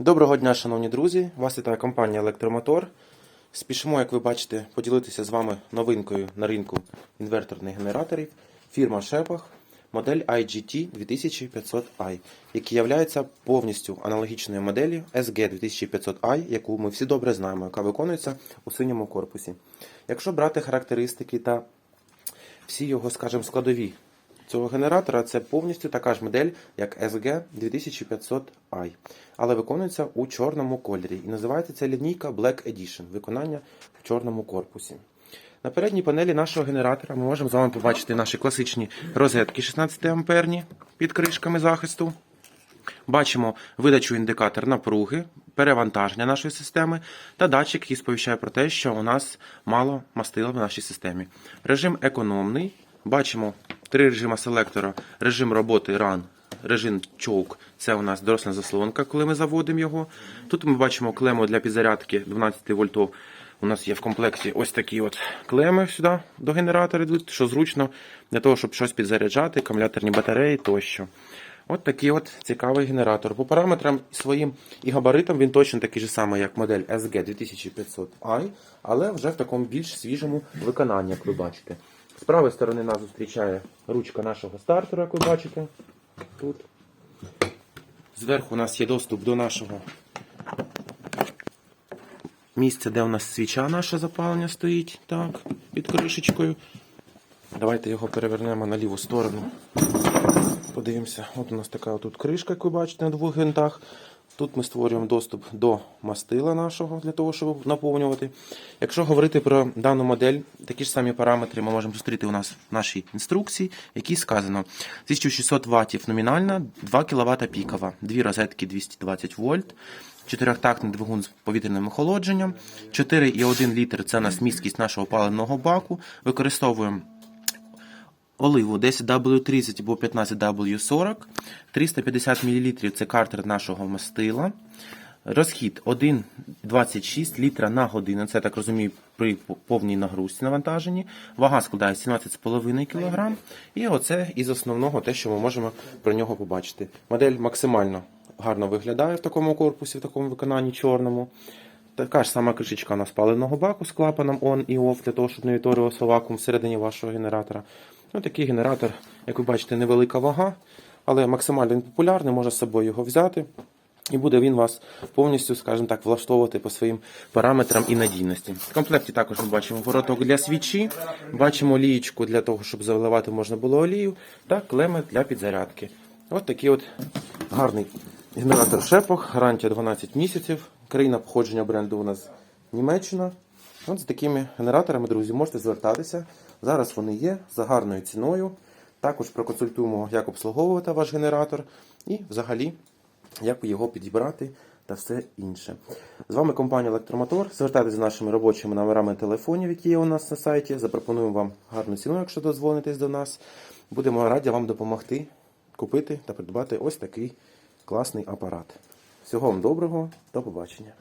Доброго дня, шановні друзі! Вас вітає компанія Електромотор. Спішимо, як ви бачите, поділитися з вами новинкою на ринку інверторних генераторів. Фірма Шепах, модель IGT 2500i, які являються повністю аналогічною моделлю SG 2500i, яку ми всі добре знаємо, яка виконується у синьому корпусі. Якщо брати характеристики та всі його, скажімо, складові цього генератора, це повністю така ж модель, як SG 2500i, але виконується у чорному кольорі. І називається ця лінійка Black Edition, виконання в чорному корпусі. На передній панелі нашого генератора ми можемо з вами побачити наші класичні розетки 16 амперні під кришками захисту. Бачимо видачу індикатор напруги, перевантаження нашої системи та датчик, який сповіщає про те, що у нас мало мастила в нашій системі. Режим економний. Бачимо три режими селектора: режим роботи RAN, режим choke – це у нас доросла заслонка, коли ми заводимо його. Тут ми бачимо клему для підзарядки 12 вольтов. У нас є в комплекті ось такі от клеми сюди до генератора йдуть, що зручно для того, щоб щось підзаряджати, акумуляторні батареї тощо. От такий от цікавий генератор. По параметрам своїм і габаритам він точно такий же самий, як модель SG 2500i, але вже в такому більш свіжому виконанні, як ви бачите. З правої сторони нас зустрічає ручка нашого стартера, як ви бачите. Тут. Зверху у нас є доступ до нашого місця, де у нас свіча наше запалення стоїть, так, під кришечкою. Давайте його перевернемо на ліву сторону. Подивимося, от у нас така тут кришка, як ви бачите, на двох гвинтах. Тут ми створюємо доступ до мастила нашого для того, щоб наповнювати. Якщо говорити про дану модель, такі ж самі параметри ми можемо зустріти у нас в нашій інструкції, які сказано 1600 Вт номінальна, 2 кВт пікова, дві розетки 220 вольт. Чотирьохтактний двигун з повітряним охолодженням, 4,1 літр це у нас місткість нашого паливного баку. Використовуємо оливу 10W30 або 15W40, 350 мл це картер нашого мастила. Розхід 1,26 літра на годину. Це так розумію при повній нагрузці навантаженні. Вага складає 17,5 кг. І оце із основного те, що ми можемо про нього побачити. Модель максимально гарно виглядає в такому корпусі, в такому виконанні чорному. Така ж сама кришечка у нас паливного баку з клапаном on і off, для того, щоб не відтворювався вакуум всередині вашого генератора. Ну, такий генератор, як ви бачите, невелика вага, але максимально він популярний, може з собою його взяти. І буде він вас повністю, скажімо так, влаштовувати по своїм параметрам і надійності. В комплекті також ми бачимо вороток для свічі, бачимо лієчку для того, щоб заливати можна було олію, та клеми для підзарядки. Ось такий от гарний генератор Шепох, гарантія 12 місяців. Країна походження бренду у нас Німеччина. От з такими генераторами, друзі, можете звертатися. Зараз вони є за гарною ціною. Також проконсультуємо, як обслуговувати ваш генератор і взагалі, як його підібрати та все інше. З вами компанія Електромотор. Звертайтеся з нашими робочими номерами телефонів, які є у нас на сайті. Запропонуємо вам гарну ціну, якщо дозвонитесь до нас. Будемо раді вам допомогти купити та придбати ось такий класний апарат. Всього вам доброго, до побачення.